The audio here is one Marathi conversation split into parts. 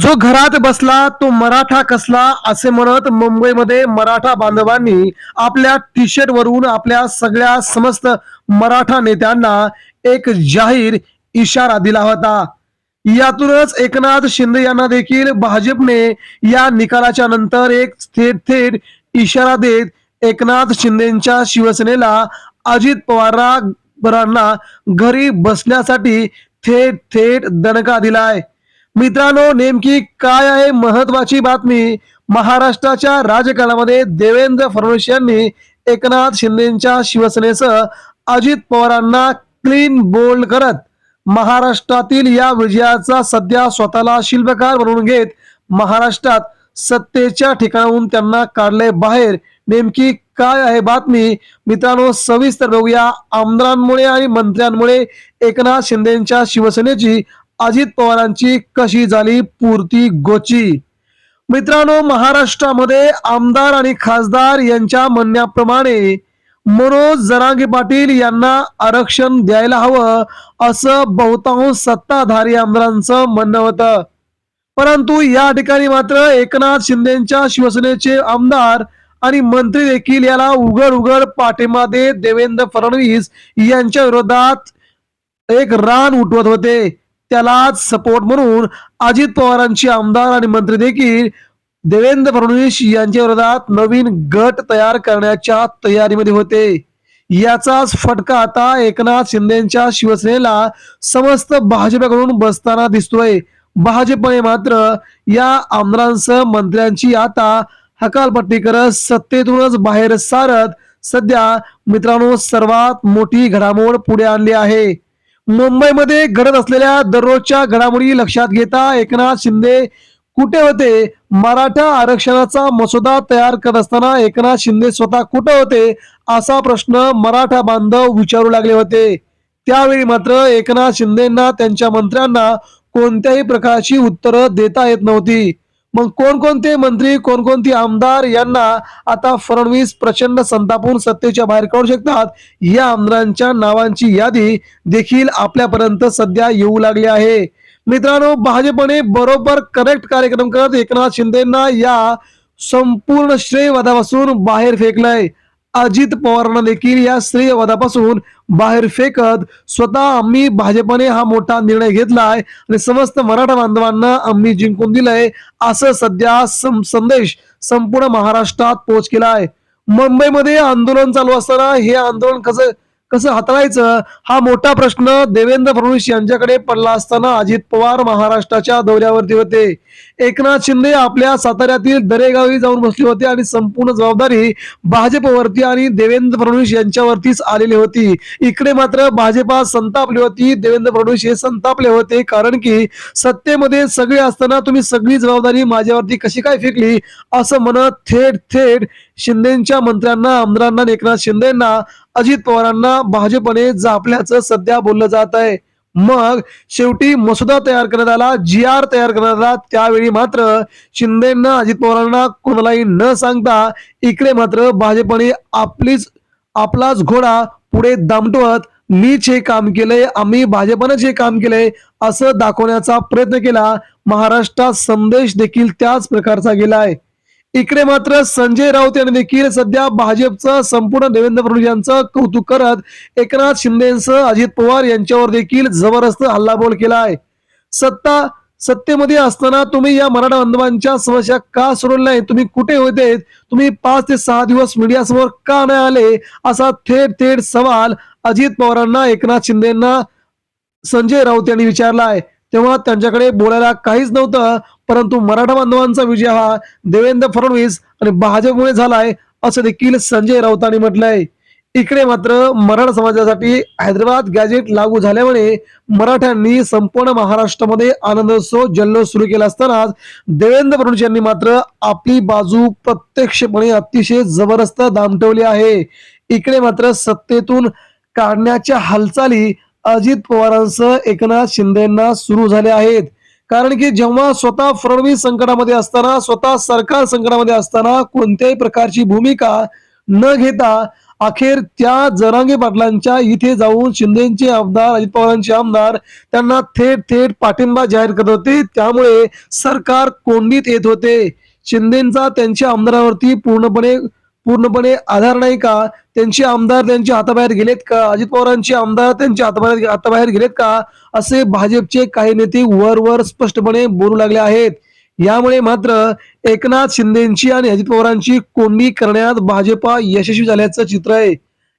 जो घरात बसला तो मराठा कसला असे म्हणत मुंबईमध्ये मराठा बांधवांनी आपल्या टी शर्ट वरून आपल्या सगळ्या समस्त मराठा नेत्यांना एक जाहीर इशारा दिला होता. यातूनच एकनाथ शिंदे यांना देखील भाजपने या निकालाच्या नंतर एक थेट थेट इशारा देत एकनाथ शिंदेच्या शिवसेनेला अजित पवारांना घरी बसण्यासाठी थेट थेट दणका दिलाय. मित्रांनो नेमकी काय आहे महत्वाची बातमी? महाराष्ट्राच्या राजकारणामध्ये देवेंद्र फडणवीस यांनी एकनाथ शिंदेच्या शिवसेनेसह अजित पवारांना क्लीन बोल्ड करत महाराष्ट्रातील या विजयाचा सध्या स्वतःला शिल्पकार बनवून घेत महाराष्ट्रात सत्तेच्या ठिकाणाहून त्यांना काढले बाहेर. नेमकी काय आहे बातमी? मित्रांनो सविस्तर बघूया. आमदारांमुळे आणि मंत्र्यांमुळे एकनाथ शिंदेच्या शिवसेनेची अजित पवारांची कशी झाली पूर्ती गोची? मित्रांनो महाराष्ट्रामध्ये आमदार आणि खासदार यांच्या म्हणण्याप्रमाणे मनोज जरांगे पाटील यांना आरक्षण द्यायला हवं असं बहुतांश सत्ताधारी आमदारांचं म्हणणं होतं. परंतु या ठिकाणी मात्र एकनाथ शिंदेच्या शिवसेनेचे आमदार आणि मंत्री देखील याला उघड उघड पाठिंबा देत देवेंद्र फडणवीस यांच्या विरोधात एक रान उठवत होते. त्यालाच सपोर्ट म्हणून अजित पवारांचे आमदार आणि मंत्री देखील देवेंद्र फडणवीस यांच्या विरोधात नवीन गट तयार करण्याच्या तयारीमध्ये होते. याचाच फटका आता एकनाथ शिंदेच्या शिवसेनेला समस्त भाजपकडून बसताना दिसतोय. भाजपने मात्र या आमदारांसह मंत्र्यांची आता हकालपट्टी करत सत्तेतूनच बाहेर सारत सध्या मित्रांनो सर्वात मोठी घडामोड पुढे आणली आहे. मुंबईमध्ये घडत असलेल्या दररोजच्या घडामोडी लक्षात घेता एकनाथ शिंदे कुठे होते? मराठा आरक्षणाचा मसुदा तयार करत असताना एकनाथ शिंदे स्वतः कुठे होते? असा प्रश्न मराठा बांधव विचारू लागले होते. त्यावेळी मात्र एकनाथ शिंदेना त्यांच्या मंत्र्यांना कोणत्याही प्रकारची उत्तरं देता येत नव्हती. मग कोणकोणते मंत्री कोणकोणते आमदार यांना आता फडणवीस प्रचंड संतापून सत्तेच्या बाहेर काढू शकतात? या आमदारांच्या नावांची यादी देखील आपल्यापर्यंत सध्या येऊ लागली आहे. मित्रांनो भाजपने बरोबर करेक्ट कार्यक्रम करत एकनाथ शिंदेना या संपूर्ण श्रेयवादापासून बाहेर फेकलंय. अजित पवारांना देखील या स्त्रीवादापासून बाहेर फेकत स्वतः आम्ही भाजपने हा मोठा निर्णय घेतलाय आणि समस्त मराठा बांधवांना आम्ही जिंकून दिलंय असं सध्या सं- संदेश संपूर्ण महाराष्ट्रात पोच केलाय. मुंबईमध्ये आंदोलन चालू असताना हे आंदोलन कसं कसं हाताळायचं हा मोठा प्रश्न देवेंद्र फडणवीस यांच्याकडे पडला असताना अजित पवार महाराष्ट्राच्या दौऱ्यावरती होते. एकनाथ शिंदे आपल्या साताऱ्यातील दरेगावी जाऊन बसले होते आणि संपूर्ण जबाबदारी भाजपवरती आणि देवेंद्र फडणवीस यांच्यावरतीच आलेली होती. इकडे मात्र भाजपा संतापली होती देवेंद्र फडणवीस हे संतापले होते कारण की सत्तेमध्ये सगळे असताना तुम्ही सगळी जबाबदारी माझ्यावरती कशी काय फेकली असं म्हणत थेट थेट शिंदेच्या मंत्र्यांना आमदारांना एकनाथ शिंदेना अजित पवारांना भाजपने जापल्याचं सध्या बोललं जात आहे. मग शेवटी मसुदा तयार करण्यात आला जी आर तयार करण्यात आला. त्यावेळी मात्र शिंदेना अजित पवारांना कोणालाही न सांगता इकडे मात्र भाजपने आपलीच आपलाच घोडा पुढे दामटवत मीच हे काम केलंय आम्ही भाजपनंच हे काम केलंय असं दाखवण्याचा प्रयत्न केला. महाराष्ट्रात संदेश देखील त्याच प्रकारचा गेलाय इकडे मात्र संजय राऊत यांनी देखील सध्या भाजपचं संपूर्ण देवेंद्र फडणवीस यांचं कौतुक करत एकनाथ शिंदेसह अजित पवार यांच्यावर देखील जबरदस्त हल्लाबोल केला आहे. सत्ता सत्तेमध्ये असताना तुम्ही या मराठा बांधवांच्या समस्या का सोडवल्या नाही तुम्ही कुठे होते? तुम्ही पाच ते सहा दिवस मीडिया समोर का नाही आले? असा थेट थेट सवाल अजित पवारांना एकनाथ शिंदेना संजय राऊत यांनी विचारला आहे. तेव्हा त्यांच्याकडे बोलायला काहीच नव्हतं परंतु मराठा बांधवांचा विजय हा देवेंद्र फडणवीस आणि भाजपमुळे झालाय असं देखील संजय राऊतांनी म्हटलंय. इकडे मात्र मराठा समाजासाठी हैदराबाद गॅजेट लागू झाल्यामुळे मराठ्यांनी संपूर्ण महाराष्ट्रामध्ये आनंदोत्सव जल्लोष सुरू केला असतानाच देवेंद्र फडणवीस यांनी मात्र आपली बाजू प्रत्यक्षपणे अतिशय जबरदस्त दामटवली आहे. इकडे मात्र सत्तेतून काढण्याच्या हालचाली अजित पवारांसह एकनाथ शिंदेना सुरू झाले आहेत. कारण की जेव्हा स्वतः फडणवीस संकटामध्ये असताना स्वतः सरकार संकटामध्ये असताना कोणत्याही प्रकारची भूमिका न घेता अखेर त्या जरांगे पाटलांच्या इथे जाऊन शिंदेचे आमदार अजित पवारांचे आमदार त्यांना थेट थेट पाठिंबा जाहीर करत होते. त्यामुळे सरकार कोंडीत येत होते. शिंदेचा त्यांच्या आमदारावरती पूर्णपणे पूर्णपणे आधार नाही का? त्यांचे आमदार त्यांच्या हाताबाहेर गेलेत का? अजित पवारांचे आमदार त्यांच्या हाताबाहेर हाताबाहेर गेलेत का? असे भाजपचे काही नेते वरवर स्पष्टपणे बोलू लागले आहेत. यामुळे मात्र एकनाथ शिंदेची आणि अजित पवारांची कोंडी करण्यात भाजपा यशस्वी झाल्याचं चित्र आहे.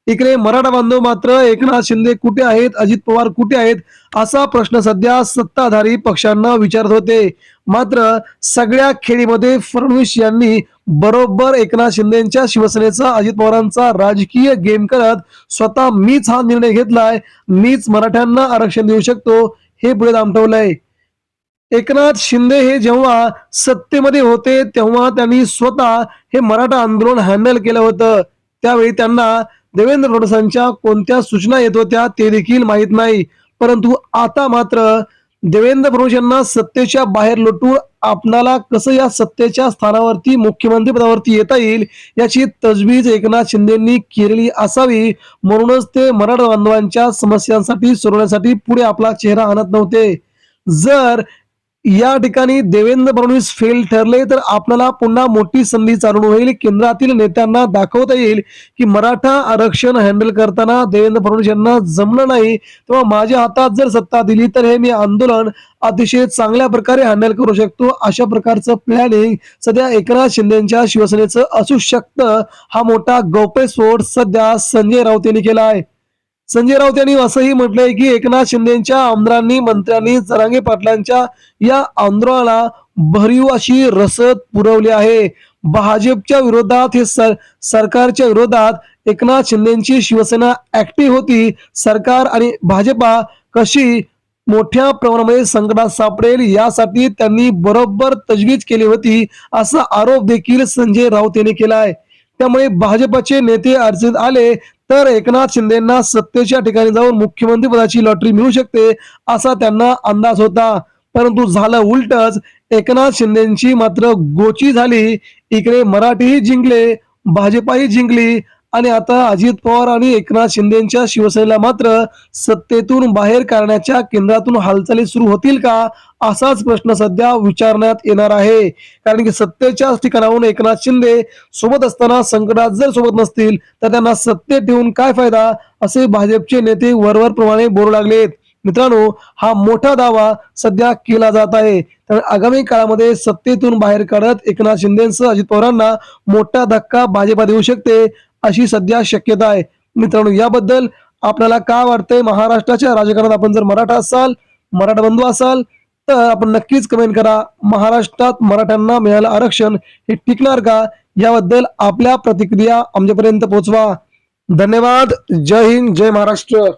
इकडे मराठा बांधव मात्र एकनाथ शिंदे कुठे आहेत? अजित पवार कुठे आहेत? असा प्रश्न सध्या सत्ताधारी पक्षांना विचारत होते. मात्र सगळ्या खेळीमध्ये फडणवीस यांनी बरोबर एकनाथ शिंदेच्या शिवसेनेचा अजित पवारांचा राजकीय गेम करत स्वतः मीच हा निर्णय घेतलाय मीच मराठ्यांना आरक्षण देऊ शकतो हे पुढे दामटवलंय एकनाथ शिंदे हे जेव्हा सत्तेमध्ये होते तेव्हा त्यांनी स्वतः हे मराठा आंदोलन हँडल केलं होतं. त्यावेळी त्यांना देवेंद्र फडणवीसांच्या कोणत्या सूचना येत होत्या ते देखील माहीत नाही. परंतु आता मात्र देवेंद्र फडणवीस यांना सत्तेच्या बाहेर लोटून आपणाला कसं या सत्तेच्या स्थानावरती मुख्यमंत्री पदावरती येता येईल याची तजवीज एकनाथ शिंदेंनी केलेली असावी. म्हणूनच ते मराठा बांधवांच्या समस्यांसाठी सोडवण्यासाठी पुढे आपला चेहरा आणत नव्हते. जर या ठिकाणी देवेंद्र फडणवीस फेल ठरले तर आपल्याला पुन्हा मोठी संधी चालू होईल. केंद्रातील नेत्यांना दाखवता येईल की मराठा आरक्षण हँडल करताना देवेंद्र फडणवीस यांना जमलं नाही. तेव्हा माझ्या हातात जर सत्ता दिली तर हे मी आंदोलन अतिशय चांगल्या प्रकारे हँडल करू शकतो. अशा प्रकारचं प्लॅनिंग सध्या एकनाथ शिंदेच्या शिवसेनेचं असू शकतं. हा मोठा गौप्यस्फोट सध्या संजय राऊत यांनी केला आहे. संजय राऊत यांनी असंही म्हटलंय की एकनाथ शिंदेच्या आमदारांनी मंत्र्यांनी जरांगे पाटलांच्या या आंदोलनाला भरीव अशी रसद पुरवली आहे. भाजपच्या विरोधात हे सर सरकारच्या विरोधात एकनाथ शिंदेची शिवसेना ऍक्टिव्ह होती. सरकार आणि भाजपा कशी मोठ्या प्रमाणामध्ये संकटात सापडेल यासाठी त्यांनी बरोबर तजवीज केली होती असा आरोप देखील संजय राऊत यांनी केला आहे त्यामुळे भाजपचे नेते अडचणीत आले तर एकनाथ शिंदेना सत्तेच्या ठिकाणी जाऊन मुख्यमंत्री पदाची लॉटरी मिळू शकते असा त्यांना अंदाज होता. परंतु झालं उलटच एकनाथ शिंदेची मात्र गोची झाली. इकडे मराठीही जिंकले भाजपाही जिंकली. आणि आता अजित पवार आणि एकनाथ शिंदेच्या शिवसेनेला मात्र सत्तेतून बाहेर काढण्याच्या केंद्रातून हालचाली सुरू होतील का असाच प्रश्न सध्या विचारण्यात येणार आहे. कारण की सत्तेच्या ठिकाणाहून एकनाथ शिंदे सोबत असताना संकटात जर सोबत नसतील तर त्यांना सत्तेत ठेवून काय फायदा असे भाजपचे नेते वरवर प्रमाणे बोलू लागलेत. मित्रांनो हा मोठा दावा सध्या केला जात आहे. तर आगामी काळामध्ये सत्तेतून बाहेर काढत एकनाथ शिंदेसह अजित पवारांना मोठा धक्का भाजपा देऊ शकते अशी सध्या शक्यता आहे. मित्रांनो याबद्दल आपल्याला काय वाटतंय? महाराष्ट्राच्या राजकारणात आपण जर मराठा असाल मराठा बंधू असाल तर आपण नक्कीच कमेंट करा. महाराष्ट्रात मराठ्यांना मिळालं आरक्षण हे टिकणार का? याबद्दल आपल्या प्रतिक्रिया आमच्यापर्यंत पोहोचवा. धन्यवाद. जय हिंद जय महाराष्ट्र.